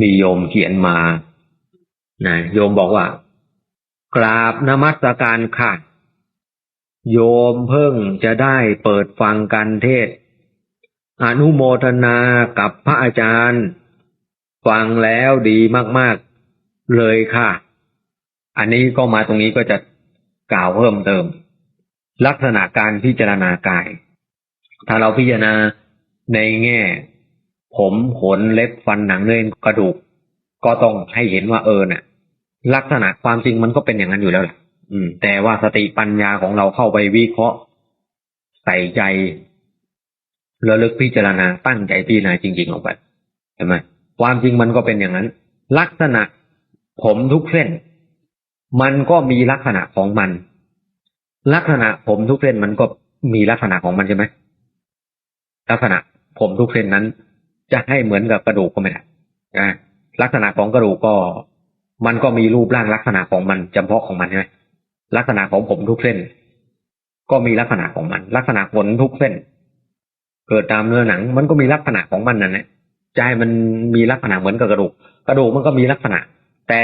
มีโยมเขียนมา นะ โยมบอกว่า กราบนมัสการค่ะ โยมเพิ่งจะได้เปิดฟังการเทศ อนุโมทนากับพระอาจารย์ ฟังแล้วดีมาก ๆ เลยค่ะ อันนี้ก็มาตรงนี้ก็จะกล่าวเพิ่มเติม ลักษณะการพิจารณากาย ถ้าเราพิจารณาในแง่ ผมขนเล็บฟันหนังเนื้อกระดูก ก็ต้องให้เห็นว่าเออเนี่ยลักษณะความจริงมันก็เป็นอย่างนั้นอยู่แล้วแหละอืม แต่ว่าสติปัญญาของเราเข้าไปวิเคราะห์ ใส่ใจระลึกพิจารณาตั้งใจพิจารณาจริง ๆ ออกไปเห็นไหมความจริงมันก็เป็นอย่างนั้น ลักษณะผมทุกเส้น มันก็มีลักษณะของมัน ลักษณะผมทุกเส้นมันก็มีลักษณะของมันใช่ไหมลักษณะผมทุกเส้นนั้น จะให้เหมือนกับกระดูกก็ไม่ได้นะลักษณะของกระดูกก็ มันก็มีรูปร่างลักษณะของมันจำเพาะของมันใช่ไหมลักษณะของผมทุกเส้น ก็มีลักษณะของมัน ลักษณะขนทุกเส้น เกิดตามเนื้อหนัง มันก็มีลักษณะของมันนั่นแหละใจมันมีลักษณะเหมือนกับกระดูก กระดูกมันก็มีลักษณะ แต่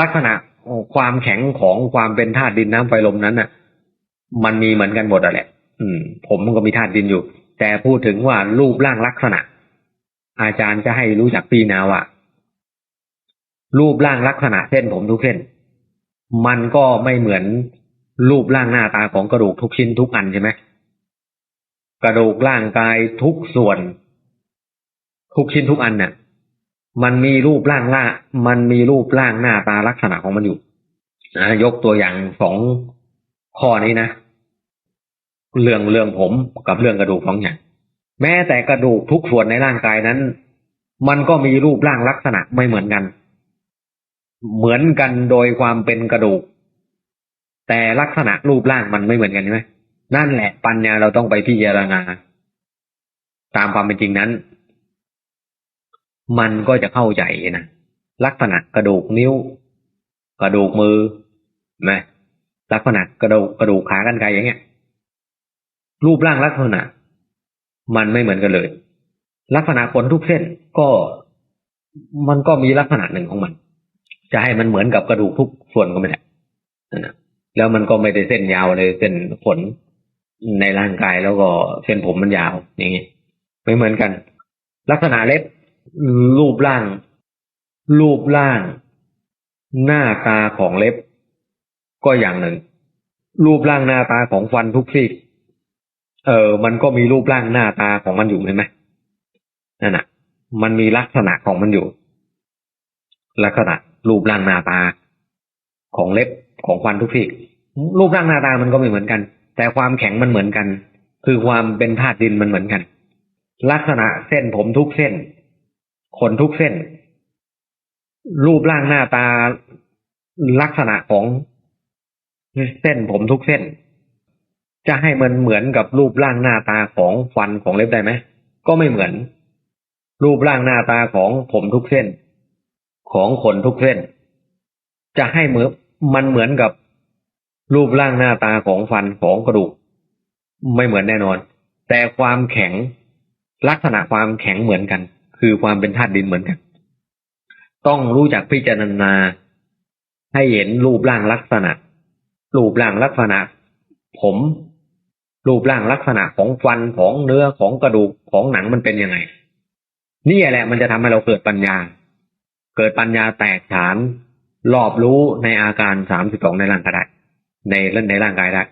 ลักษณะความแข็งของความเป็นธาตุดินน้ำไฟลมนั้นน่ะ มันมีเหมือนกันหมดอะแหละ อืม ผมมันก็มีธาตุดินอยู่ แต่พูดถึงว่ารูปร่างลักษณะ อาจารย์จะให้รู้จักปีนาว่ารูปร่างลักษณะเส้นผมทุกเส้น มันก็ไม่เหมือนรูปร่างหน้าตาของกระดูกทุกชิ้นทุกอันใช่ไหมกระดูกร่างกายทุกส่วน ทุกชิ้นทุกอันเนี่ยมันมีรูปร่างล่ามันมีรูปร่างหน้าตาลักษณะของมันอยู่นะยกตัวอย่างสองข้อนี้นะเรื่องเรื่องผมกับเรื่องกระดูกสองอย่าง แม้แต่กระดูกทุกส่วนในร่างกายนั้น มันก็มีรูปร่างลักษณะไม่เหมือนกัน เหมือนกันโดยความเป็นกระดูก แต่ลักษณะรูปร่างมันไม่เหมือนกันใช่ไหมนั่นแหละปัญญาเราต้องไปพิจารณา ตามความเป็นจริงนั้น มันก็จะเข้าใจนะลักษณะกระดูกนิ้ว กระดูกมือนะลักษณะกระดูกกระดูกขากันไกอย่างเงี้ย รูปร่างลักษณะ มันไม่เหมือนกันเลย ลักษณะขนทุกเส้นก็มันก็มีลักษณะหนึ่งของมัน จะให้มันเหมือนกับกระดูกทุกส่วนก็ไม่ได้นะแล้วมันก็ไม่ได้เส้นยาวเลยเส้นขนในร่างกายแล้วก็เส้นผมมันยาว อย่างนี้ไม่เหมือนกัน ลักษณะเล็บ รูปร่าง รูปร่าง หน้าตาของเล็บ ก็อย่างหนึ่ง รูปร่างหน้าตาของฟันทุกซี่ เออมันก็มีรูปร่างหน้าตาของมันอยู่เห็นไหมนั่นน่ะ มันมีลักษณะของมันอยู่ ลักษณะ รูปร่างหน้าตา ของเล็บของฟันทุกซี่รูปร่างหน้าตามันก็ไม่เหมือนกัน แต่ความแข็งมันเหมือนกัน คือความเป็นธาตุดินมันเหมือนกัน ลักษณะเส้นผมทุกเส้น ขนทุกเส้น รูปร่างหน้าตา ลักษณะของเส้นผมทุกเส้น จะให้มันเหมือนกับรูปร่างหน้าตาของฟันของเล็บได้ไหมก็ไม่เหมือน รูปร่างหน้าตาของผมทุกเส้น ของขนทุกเส้น จะให้เหมือนมันเหมือนกับรูปร่างหน้าตาของฟันของกระดูก ไม่เหมือนแน่นอน แต่ความแข็งลักษณะความแข็งเหมือนกัน คือความเป็นธาตุดินเหมือนกัน ต้องรู้จักพิจารณา ให้เห็นรูปร่างลักษณะ รูปร่างลักษณะ ผม รูปร่างลักษณะของฟันของเนื้อของกระดูกของหนังมันเป็นยังไง นี่แหละมันจะทำให้เราเกิดปัญญา เกิดปัญญาแตกฉานรอบรู้ในอาการสามสิบสองในร่างกายได้ในในร่างกายได้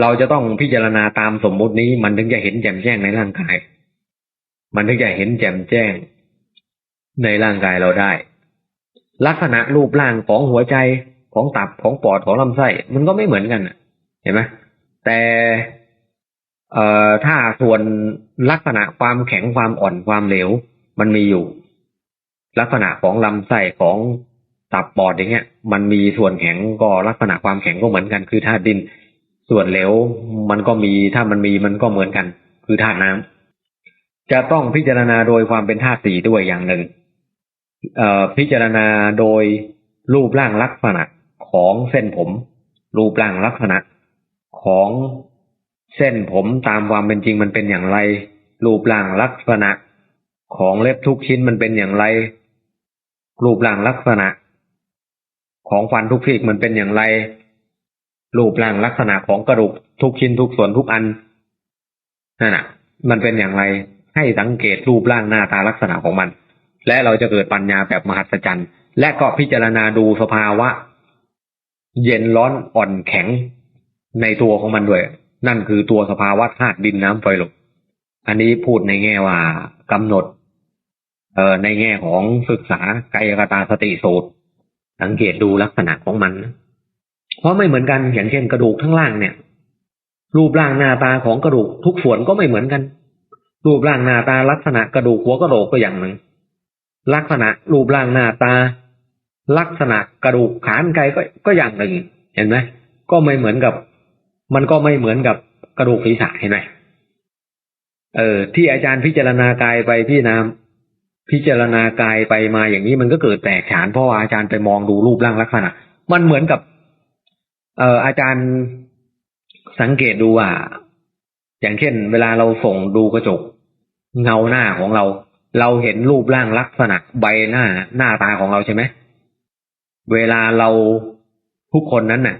เราจะต้องพิจารณาตามสมมุตินี้มันถึงจะเห็นแจ่มแจ้งในร่างกาย มันถึงจะเห็นแจ่มแจ้ง ในร่างกายเราได้ ลักษณะรูปร่างของหัวใจของตับของปอดของลำไส้ มันก็ไม่เหมือนกันเห็นไหม แต่เอ่อถ้าส่วนลักษณะความแข็งความอ่อนความเหลว มันมีอยู่ ลักษณะของลำไส้ของตับปอดอย่างเงี้ย มันมีส่วนแข็งก็ลักษณะความแข็งก็เหมือนกัน คือธาตุดิน ส่วนเหลวมันก็มีถ้ามันมีมันก็เหมือนกัน คือธาตุน้ำจะต้องพิจารณาโดยความเป็นธาตุสีด้วยอย่างหนึ่งเอ่อพิจารณาโดยรูปร่างลักษณะของเส้นผม รูปร่างลักษณะ ของเส้นผมตามความเป็นจริงมันเป็นอย่างไร รูปร่างลักษณะ ของเล็บทุกชิ้นมันเป็นอย่างไร รูปร่างลักษณะ ของฟันทุกซี่มันเป็นอย่างไร รูปร่างลักษณะของกระดูกทุกชิ้นทุกส่วนทุกอันนั่นน่ะ มันเป็นอย่างไรให้สังเกตรูปร่างหน้าตาลักษณะของมัน และเราจะเกิดปัญญาแบบมหัศจรรย์ และก็พิจารณาดูสภาวะ เย็นร้อนอ่อนแข็ง ในตัวของมันด้วย นั่นคือตัวสภาวะธาตุดินน้ำไฟลมอันนี้พูดในแง่ว่ากำหนด เอ่อในแง่ของศึกษากายกตาสติสูตร สังเกตดูลักษณะของมัน เพราะไม่เหมือนกันอย่างเช่นกระดูกทั้งล่างเนี่ย รูปร่างหน้าตาของกระดูกทุกส่วนก็ไม่เหมือนกัน รูปร่างหน้าตาลักษณะกระดูกหัวกระโหลกก็อย่างหนึ่งลักษณะรูปร่างหน้าตา ลักษณะกระดูกขานไกก็ก็อย่างหนึ่ง เห็นไหมก็ไม่เหมือนกับ มันก็ไม่เหมือนกับกระดูกศีรษะเห็นไหมเออที่อาจารย์พิจารณากายไปพี่น้ำพิจารณากายไปมาอย่างนี้มันก็เกิดแตกฉานเพราะว่าอาจารย์ไปมองดูรูปร่างลักษณะ มันเหมือนกับ เอ่ออาจารย์สังเกตดูว่า อย่างเช่น เวลาเราส่งดูกระจก เงาหน้าของเรา เราเห็นรูปร่างลักษณะใบหน้าหน้าตาของเราใช่ไหมเวลาเราทุกคนนั้นน่ะ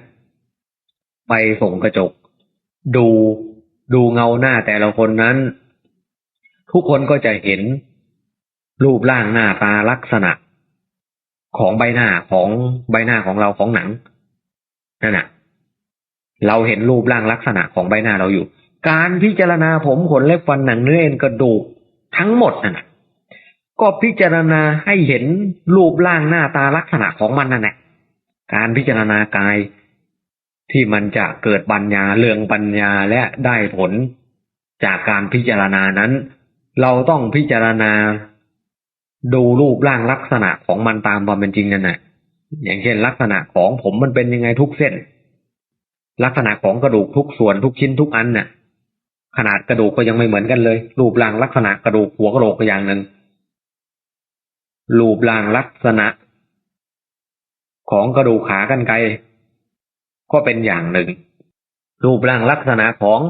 ไปส่งกระจก ดูดูเงาหน้าแต่ละคนนั้น ทุกคนก็จะเห็น รูปร่างหน้าตาลักษณะ ของใบหน้าของใบหน้าของเราของหนังนั่นน่ะ เราเห็นรูปร่างลักษณะของใบหน้าเราอยู่ การพิจารณาผมขนเล็บฟันหนังเนื้อเอ็นกระดูกทั้งหมดนั่นน่ะก็พิจารณาให้เห็นรูปร่างหน้าตาลักษณะของมันนั่นแหละการพิจารณากาย ที่มันจะเกิดปัญญาเรืองปัญญาและได้ผลจากการพิจารณานั้น เราต้องพิจารณา ดูรูปร่างลักษณะของมันตามความเป็นจริงนั่นแหละอย่างเช่น ลักษณะของผมมันเป็นยังไงทุกเส้น ลักษณะของกระดูกทุกส่วนทุกชิ้นทุกอันเนี่ยขนาดกระดูกก็ยังไม่เหมือนกันเลย รูปร่างลักษณะกระดูกหัวกระโหลกก็อย่างหนึ่งรูปร่างลักษณะ ของกระดูกขากันไก ก็เป็นอย่างหนึ่ง รูปร่างลักษณะของ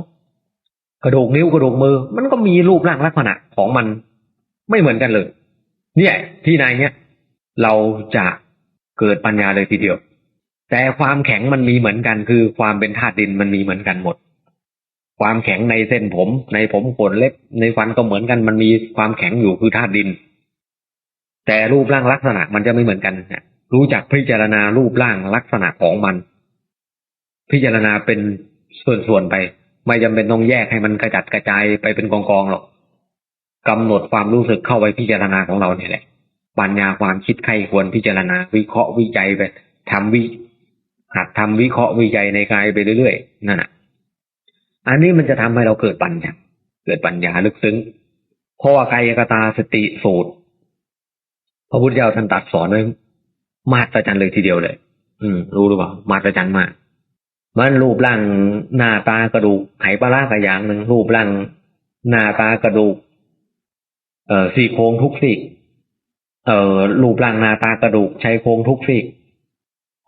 กระดูกนิ้วกระดูกมือ มันก็มีรูปร่างลักษณะของมันไม่เหมือนกันเลย เนี่ย ที่ในเนี้ยเราจะเกิดปัญญาเลยทีเดียว แต่ความแข็งมันมีเหมือนกัน คือความเป็นธาตุดินมันมีเหมือนกันหมด ความแข็งในเส้นผม ในผมขนเล็บในฟันก็เหมือนกัน มันมีความแข็งอยู่คือธาตุดิน แต่รูปร่างลักษณะมันจะไม่เหมือนกันรู้จักพิจารณารูปร่างลักษณะของมัน พิจารณาเป็นส่วนๆไป ไม่จำเป็นต้องแยกให้มันกระจัดกระจายไปเป็นกองๆหรอกกำหนดความรู้สึกเข้าไปพิจารณาของเราเนี่ยแหละปัญญาความคิดใครควรพิจารณา วิเคราะห์วิจัยไปทำวิหัดทำวิเคราะห์วิจัยในกายไปเรื่อยๆนั่นแหะอันนี้มันจะทำให้เราเกิดปัญญาเกิดปัญญาลึกซึ้งเพราะว่ากายกตาสติสูตรพระพุทธเจ้าท่านตัดสอนไว้มาตรจันเลยทีเดียวเลย อืม รู้หรือเปล่ามาตรจันมาก มันรูปร่างหน้าตากระดูกไหปลาร้ากระอย่างหนึ่งรูปร่างหน้าตากระดูก เอ่อสี่โครงทุกสี่เอ่อรูปร่างหน้าตากระดูกใช้โครงทุกสี่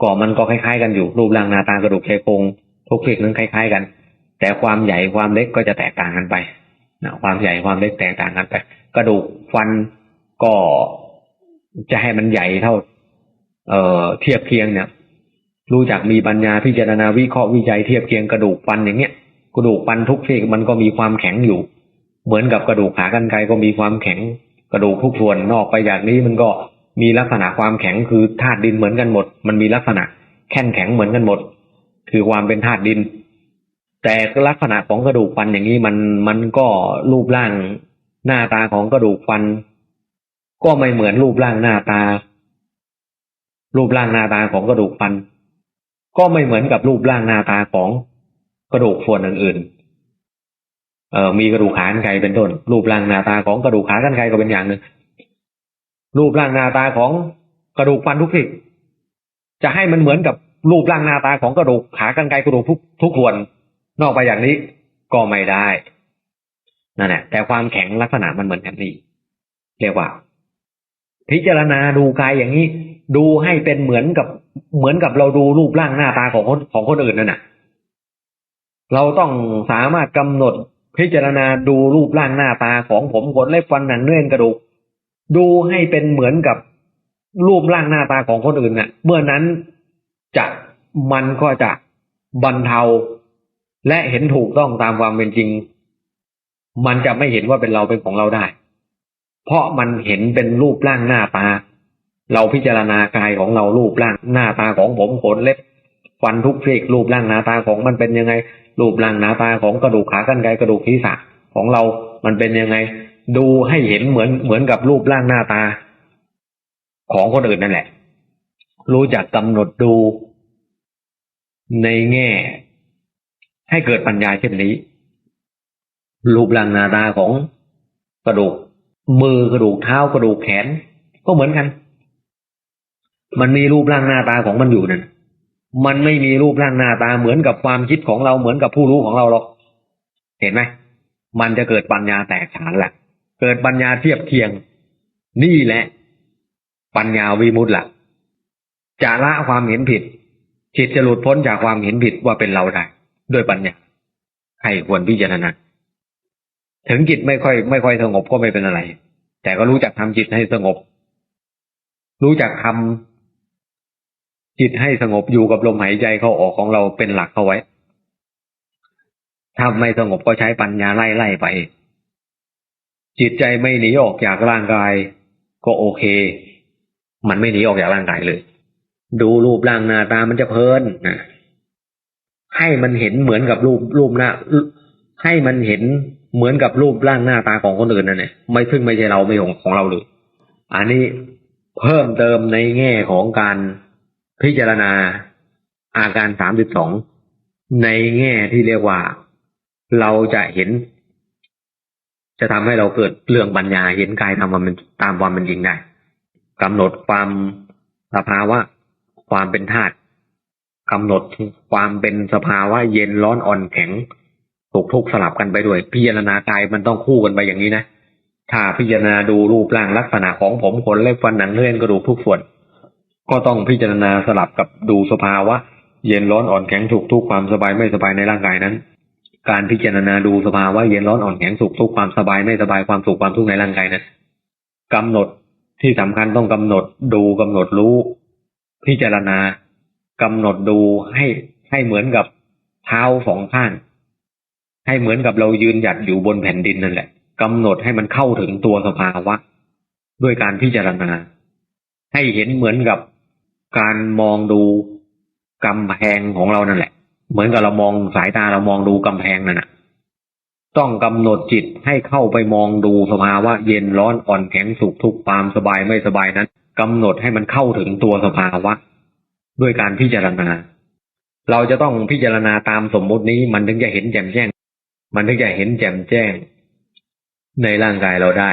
ก่อมันก็คล้ายๆกันอยู่ รูปร่างหน้าตากระดูกใช้โครงทุกสี่นั้นคล้าย ๆ กัน แต่ความใหญ่ความเล็กก็จะแตกต่างกันไปนะความใหญ่ความเล็กแตกต่างกันไป กระดูกฟันก็จะให้มันใหญ่เท่า เอ่อเทียบเคียงเนี่ย รู้จักมีปัญญาพิจารณาวิเคราะห์วิจัยเทียบเคียงกระดูกฟันอย่างเนี้ยกระดูกฟันทุกซี่มันก็มีความแข็งอยู่ เหมือนกับกระดูกขากรรไกรก็มีความแข็ง กระดูกทุกส่วนนอกไปจากนี้มันก็มีลักษณะความแข็งคือธาตุดินเหมือนกันหมด มันมีลักษณะแข็งแข็งเหมือนกันหมด คือความเป็นธาตุดิน แต่ลักษณะของกระดูกฟันอย่างนี้มันมันก็รูปร่างหน้าตาของกระดูกฟัน ก็ไม่เหมือนรูปร่างหน้าตา รูปร่างหน้าตาของกระดูกฟัน ก็ไม่เหมือนกับรูปร่างหน้าตาของกระดูกส่วนอื่นๆเอ่อมีกระดูกขากันไกเป็นต้น รูปร่างหน้าตาของกระดูกขากันไกก็เป็นอย่างหนึ่งรูปร่างหน้าตาของกระดูกฟันทุกสิ่งจะให้มันเหมือนกับรูปร่างหน้าตาของกระดูกขากันไกกระดูกทุกทุกส่วนนอกไปอย่างนี้ก็ไม่ได้นั่นแหละแต่ความแข็งลักษณะมันเหมือนกันนี่เรียกว่า พิจารณาดูกายอย่างนี้ ดูให้เป็นเหมือนกับเหมือนกับเราดูรูปร่างหน้าตาของคนของคนอื่นนั่นน่ะ เราต้องสามารถกำหนดพิจารณาดูรูปร่างหน้าตาของผมขนเล็บฟันหนังเนื้อกระดูก ดูให้เป็นเหมือนกับรูปร่างหน้าตาของคนอื่นน่ะ เมื่อนั้นจะมันก็จะบรรเทา และเห็นถูกต้องตามความเป็นจริง มันจะไม่เห็นว่าเป็นเราเป็นของเราได้ เพราะมันเห็นเป็นรูปร่างหน้าตา เราพิจารณากายของเรารูปร่างหน้าตาของผมขนเล็บฟันทุกซีกรูปร่างหน้าตาของมันเป็นยังไง รูปร่างหน้าตาของกระดูกขากรรไกรกระดูกศีรษะของเรา มันเป็นยังไง ดูให้เห็นเหมือนเหมือนกับรูปร่างหน้าตา ของคนอื่นนั่นแหละ รู้จักกำหนดดูในแง่ ให้เกิดปัญญาเช่นนี้ รูปร่างหน้าตาของกระดูกมือกระดูกเท้ากระดูกแขน ก็เหมือนกัน มันมีรูปร่างหน้าตาของมันอยู่นั่นมันไม่มีรูปร่างหน้าตาเหมือนกับความคิดของเราเหมือนกับผู้รู้ของเราหรอกเห็นไหมมันจะเกิดปัญญาแตกฉานแหละเกิดปัญญาเทียบเคียง นี่แหละ ปัญญาวิมุตติละจะละความเห็นผิดจิตจะหลุดพ้นจากความเห็นผิดว่าเป็นเราได้ด้วยปัญญาให้ควรพิจารณาถึงจิตไม่ค่อย ไม่ค่อยสงบก็ไม่เป็นอะไร แต่ก็รู้จักทำจิตให้สงบ รู้จักทำ จิตให้สงบอยู่กับลมหายใจเข้าออกของเราเป็นหลักเข้าไว้ถ้าไม่สงบก็ใช้ปัญญาไล่ไล่ไป จิตใจไม่หนีออกจากร่างกาย ก็โอเค มันไม่หนีออกจากร่างกายเลย ดูรูปร่างหน้าตามันจะเพลินนะให้มันเห็นเหมือนกับรูปรูปหน้าให้มันเห็นเหมือนกับรูปร่างหน้าตาของคนอื่นนั่นแหละไม่ซึ่งไม่ใช่เราไม่ของของเราเลย อันนี้เพิ่มเติมในแง่ของการ พิจารณาอาการสามสิบสองในแง่ที่เรียกว่าเราจะเห็น จะทำให้เราเกิดเรื่องปัญญาเห็นกายตามความเป็นตามความเป็นจริงได้กำหนดความสภาวะความเป็นธาตุกำหนดความเป็นสภาวะเย็นร้อนอ่อนแข็งถูกทุกสลับกันไปด้วย พิจารณากายมันต้องคู่กันไปอย่างนี้นะถ้าพิจารณาดูรูปร่างลักษณะของผมขนเล็บฟันหนังเนื้อกระดูกทุกส่วน ก็ต้องพิจารณาสลับกับดูสภาวะ เย็นร้อนอ่อนแข็งถูกทุกความสบายไม่สบายในร่างกายนั้น การพิจารณาดูสภาวะเย็นร้อนอ่อนแข็งสุขทุกความสบายไม่สบายความสุขความทุกข์ในร่างกายนั้นกำหนดที่สำคัญต้องกำหนดดูกำหนดรู้ พิจารณากำหนดดูให้ให้เหมือนกับเท้าสองข้าง ให้เหมือนกับเรายืนหยัดอยู่บนแผ่นดินนั่นแหละกำหนดให้มันเข้าถึงตัวสภาวะ ด้วยการพิจารณา ให้เห็นเหมือนกับ การมองดูกำแพงของเรานั่นแหละ เหมือนกับเรามองสายตาเรามองดูกำแพงนั่นแหะต้องกำหนดจิตให้เข้าไปมองดูสภาวะเย็นร้อนอ่อนแข็งสุขทุกข์ความสบายไม่สบายนั้นกำหนดให้มันเข้าถึงตัวสภาวะ ด้วยการพิจารณา เราจะต้องพิจารณาตามสมมุตินี้มันถึงจะเห็นแจ่มแจ้ง มันถึงจะเห็นแจ่มแจ้ง ในร่างกายเราได้